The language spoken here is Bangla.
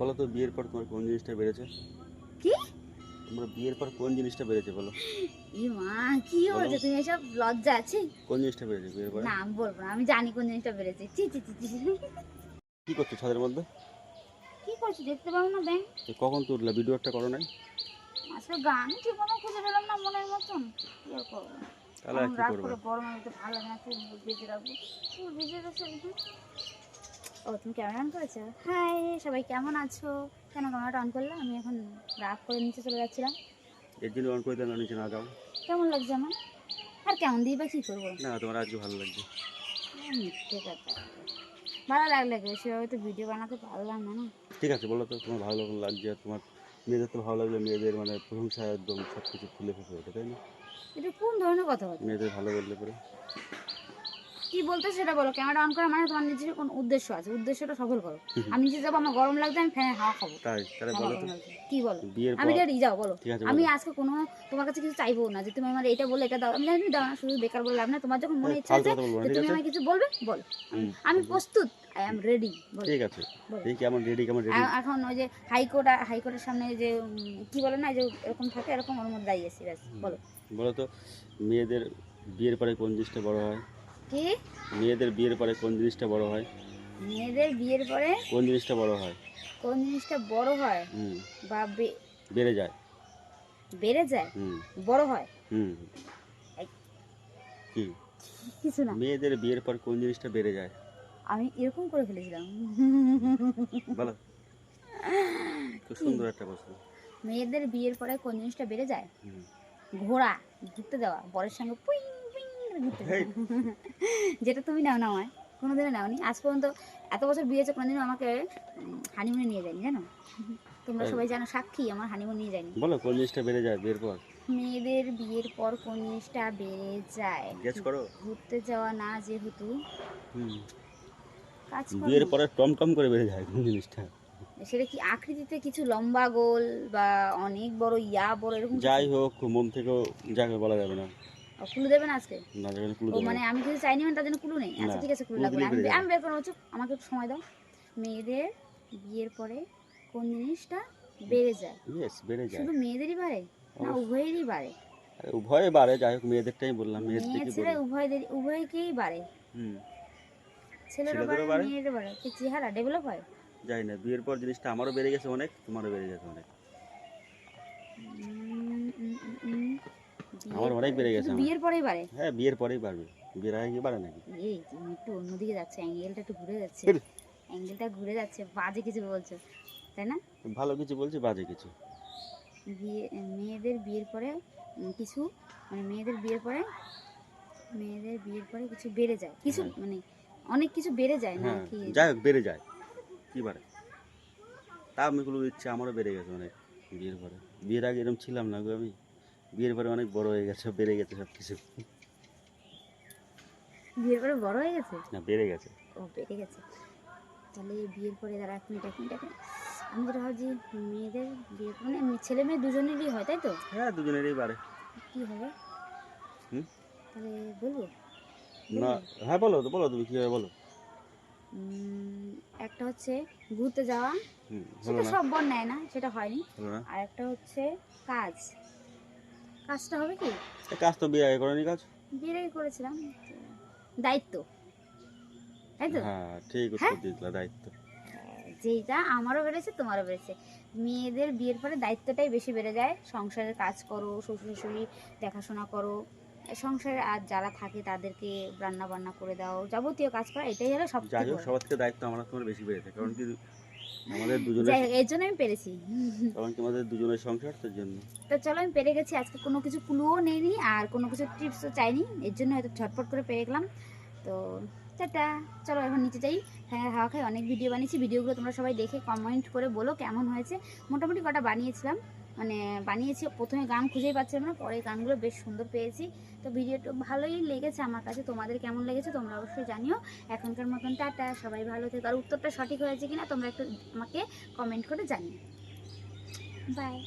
বলো তো বিয়ের পর তোমার কোন জিনিসটা বেড়েছে? কি? তোমার বিয়ের পর কোন জিনিসটা বেড়েছে বলো? ই মা কি বলছো তুমি এসব লজ্জা আছে? কোন জিনিসটা বেড়েছে বিয়ের পরে? না আমি বলব না আমি জানি কোন জিনিসটা বেড়েছে। চি চি চি কি করছ ছাদের মধ্যে? কি করছ দেখতে পাবো না ব্যাং তো কখন তুললা? ভিডিও একটা করো নাই? আজকে গান ঠিক মতো খুঁজে পেলাম না মনের মতন। কি করব? তাহলে কি করবে? করে গরম আমি তো ভালো লাগে না চুল বেঁধে রাখব। চুল রাখছো একটু। ও তুমি ক্যামেরা অন করেছ? হাই সবাই কেমন আছো? কেন ক্যামেরাটা অন করলে? আমি এখন রাগ করে নিচে চলে যাচ্ছিলাম। এর জন্য অন করে দিলাম নিচে না যাও। কেমন লাগছে আমার? আর কেমন দিয়ে বা কী করব? না তোমার আজকে ভালো লাগছে। মিথ্যে কথা। ভালো লাগলে সেভাবে তো ভিডিও বানাতে পারলাম না না। ঠিক আছে বলো তো তোমার ভালো লাগছে? তোমার মেয়েদের তো ভালো লাগলে মেয়েদের মানে প্রশংসা একদম সব কিছু ফুলে ফুটে ওঠে তাই না? এটা কোন ধরনের কথা মেয়েদের ভালো বললে পরে। কি বলতে সেটা বলো। ক্যামেরা অন করা মানে তোমার নিজের কোন উদ্দেশ্য আছে। উদ্দেশ্যটা সফল করো। আমি নিচে যাব আমার গরম লাগছে আমি ফ্যানের হাওয়া খাব। তাই তাহলে বলো। কি বলো? আমি রেডি যাও বলো। আমি আজকে কোনো তোমার কাছে কিছু চাইব না যে তুমি আমার এটা বলে এটা দাও। আমি জানি দাও না শুধু বেকার বলে লাভ না তোমার যখন মনে ইচ্ছা আছে যে তুমি? আমায় কিছু বলবে বলো। আমি প্রস্তুত। আই এম রেডি ঠিক আছে। এই কেমন রেডি কেমন রেডি এখন ওই যে হাইকোর্ট হাইকোর্টের সামনে যে কি বলে না যে এরকম থাকে এরকম ওর মধ্যে দাঁড়িয়েছি ব্যাস বলো। বলো তো মেয়েদের বিয়ের পরে কোন জিনিসটা বড় হয়? কি? মেয়েদের বিয়ের পরে কোন জিনিসটা বড় হয়? মেয়েদের বিয়ের পরে কোন জিনিসটা বড় হয়? কোন জিনিসটা বড় হয়? হুম। বা বেড়ে যায়। বেড়ে যায়? হুম। বড় হয়? হুম। কি? কিছু না। মেয়েদের বিয়ের পর কোন জিনিসটা বেড়ে যায়? আমি এরকম করে ফেলেছিলাম। বলো। খুব সুন্দর একটা প্রশ্ন। মেয়েদের বিয়ের পরে কোন জিনিসটা বেড়ে যায়। ঘোড়া ঘুরতে দেওয়া বরের সঙ্গে পুইং ঘুরতে যেটা তুমি নাও না আমায় কোনোদিনও নাওনি। আজ পর্যন্ত এত বছর বিয়ে হয়েছে কোনোদিনও আমাকে হানিমুনে নিয়ে যায়নি জানো? তোমরা সবাই জানো সাক্ষী আমার হানিমুন নিয়ে যায়নি। বলো কোন জিনিসটা বেড়ে যায় বিয়ের পর মেয়েদের বিয়ের পর কোন জিনিসটা বেড়ে যায়? গেস করো। ঘুরতে যাওয়া না যেহেতু। হুম। কাজ বিয়ের করো টম টম করে বেড়ে যায় কোন জিনিসটা? সেটা কি আকৃতিতে কিছু লম্বা গোল বা অনেক বড় ইয়া বড় এরকম যাই হোক মন থেকেও যাকে বলা যাবে না। কুলু দেবে না আজকে? ও মানে আমি কিছু চাইনি মানে তার জন্য কুলু নেই। আচ্ছা ঠিক আছে কুলু লাগবে। আমি আমি বের করে হচ্ছে আমাকে একটু সময় দাও। মেয়েদের বিয়ের পরে কোন জিনিসটা বেড়ে যায়? ইয়েস বেড়ে যায়। শুধু মেয়েদেরই বাড়ে না উভয়েরই বাড়ে? উভয়ে বাড়ে যাই হোক মেয়েদেরটাই বললাম মেয়ে মেয়েদের ছেলে উভয়দের উভয়কেই বাড়ে। হুম। ছেলেরও বাড়ে? মেয়েরও বাড়ে। কি চেহারা ডেভেলপ হয়? যাই না বিয়ের পর জিনিসটা আমারও বেড়ে গেছে অনেক তোমারও বেড়ে গেছে অনেক। আমার অনেক বেড়ে গেছে বিয়ের পরেই বাড়ে? হ্যাঁ বিয়ের পরেই বাড়বে। বিয়ের আগে কি বাড়ে নাকি? এই তুমি একটু অন্যদিকে যাচ্ছে অ্যাঙ্গেলটা একটু ঘুরে যাচ্ছে। অ্যাঙ্গেলটা ঘুরে যাচ্ছে বাজে কিছু বলছো তাই না? ভালো কিছু বলছি বাজে কিছু। বিয়ে মেয়েদের বিয়ের পরে কিছু মানে মেয়েদের বিয়ের পরে মেয়েদের বিয়ের পরে কিছু বেড়ে যায়। কিছু হ্যাঁ। মানে অনেক কিছু বেড়ে যায় না হ্যাঁ কি? যাই হোক বেড়ে যায়। কি বাড়ে? তা আমি কোনো ইচ্ছে আমারও বেড়ে গেছে অনেক বিয়ের পরে। বিয়ের আগে এরকম ছিলাম না গো আমি। বিয়ের পরে অনেক বড় হয়ে গেছে বেড়ে গেছে সব কিছু বিয়ের পরে বড় হয়ে গেছে? না বেড়ে গেছে। ও বেড়ে গেছে। তাহলে বিয়ের পরে দাঁড়া এক মিনিট এক মিনিট এক আমি যেটা ভাবছি মেয়েদের বিয়ে মানে ছেলে মেয়ে দুজনেরই হয় তাই তো? হ্যাঁ দুজনেরই বাড়ে। কি হবে? হুম? তাহলে বলব? না হ্যাঁ বলো তো বলো তুমি কীভাবে বলো? একটা হচ্ছে ঘুরতে যাওয়া। হুম সেটা সব বর নেয় না সেটা হয়নি। আর একটা হচ্ছে কাজ। কাজটা হবে কি? কাজ তো বিয়ে আগে করেনি কাজ? বিয়ের আগে করেছিলাম। দায়িত্ব। তাই তো? হ্যাঁ ঠিক হ্যাঁ? উত্তর দিয়েছিল দায়িত্ব। যেটা আমারও বেড়েছে তোমারও বেড়েছে। মেয়েদের বিয়ের পরে দায়িত্বটাই বেশি বেড়ে যায়। সংসারের কাজ করো শ্বশুর শাশুড়ি দেখাশোনা করো। সংসারে আর যারা থাকে তাদেরকে রান্না বান্না করে দাও। যাবতীয় কাজ করা এটাই হলো সব যাই হোক সবার থেকে দায়িত্ব আমার তোমার বেশি বেড়েছে। কারণ কি? আমাদের দুজনের এর জন্য আমি পেরেছি। কারণ কি আমাদের দুজনের সংসার তার জন্য। তো চলো আমি পেরে গেছি। আজকে কোনো কিছু ক্লুও নেইনি আর কোনো কিছু টিপসও চাইনি। এর জন্য হয়তো ঝটপট করে পেরে গেলাম। তো টাটা। চলো এখন নিচে যাই। ফ্যানের হাওয়া খাই। অনেক ভিডিও বানিয়েছি। ভিডিওগুলো তোমরা সবাই দেখে কমেন্ট করে বলো কেমন হয়েছে। মোটামুটি কটা বানিয়েছিলাম। মানে বানিয়েছি। প্রথমে গান খুঁজেই পাচ্ছিলাম না, পরে গানগুলো বেশ সুন্দর পেয়েছি। তো ভিডিওটা ভালোই লেগেছে আমার কাছে। তোমাদের কেমন লেগেছে তোমরা অবশ্যই জানিও। এখনকার মতন টাটা, সবাই ভালো থেকে। আর উত্তরটা সঠিক হয়েছে কিনা তোমরা একটু আমাকে কমেন্ট করে জানিও। বাই